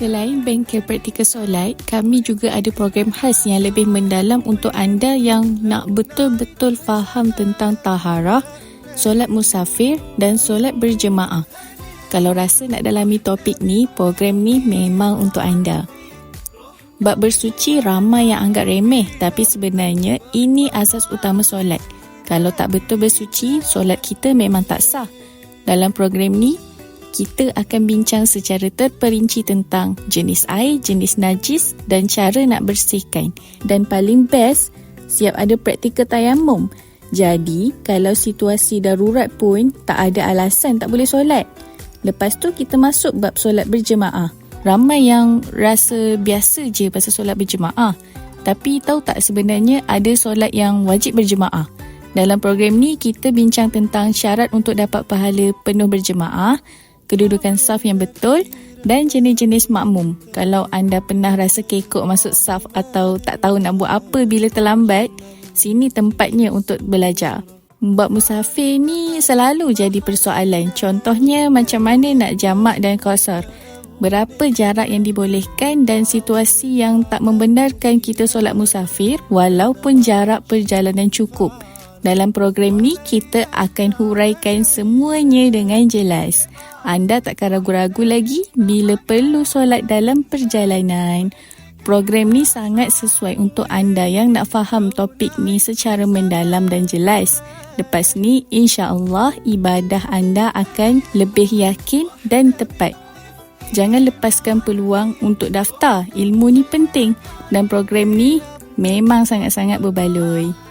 Selain bengkel praktikal solat, kami juga ada program khas yang lebih mendalam untuk anda yang nak betul-betul faham tentang taharah, solat musafir dan solat berjemaah. Kalau rasa nak dalami topik ni, program ni memang untuk anda. Bab bersuci ramai yang anggap remeh tapi sebenarnya ini asas utama solat. Kalau tak betul bersuci, solat kita memang tak sah. Dalam program ni, kita akan bincang secara terperinci tentang jenis air, jenis najis dan cara nak bersihkan. Dan paling best, siap ada praktikal tayamum. Jadi, kalau situasi darurat pun tak ada alasan tak boleh solat. Lepas tu kita masuk bab solat berjemaah. Ramai yang rasa biasa je pasal solat berjemaah. Tapi tahu tak sebenarnya ada solat yang wajib berjemaah. Dalam program ni kita bincang tentang syarat untuk dapat pahala penuh berjemaah, kedudukan saf yang betul dan jenis-jenis makmum. Kalau anda pernah rasa kekok masuk saf atau tak tahu nak buat apa bila terlambat, sini tempatnya untuk belajar. Bab musafir ni selalu jadi persoalan. Contohnya macam mana nak jamak dan kosar. Berapa jarak yang dibolehkan dan situasi yang tak membenarkan kita solat musafir walaupun jarak perjalanan cukup. Dalam program ni kita akan huraikan semuanya dengan jelas. Anda takkan ragu-ragu lagi bila perlu solat dalam perjalanan. Program ni sangat sesuai untuk anda yang nak faham topik ni secara mendalam dan jelas. Lepas ni, insya-Allah ibadah anda akan lebih yakin dan tepat. Jangan lepaskan peluang untuk daftar. Ilmu ni penting dan program ni memang sangat-sangat berbaloi.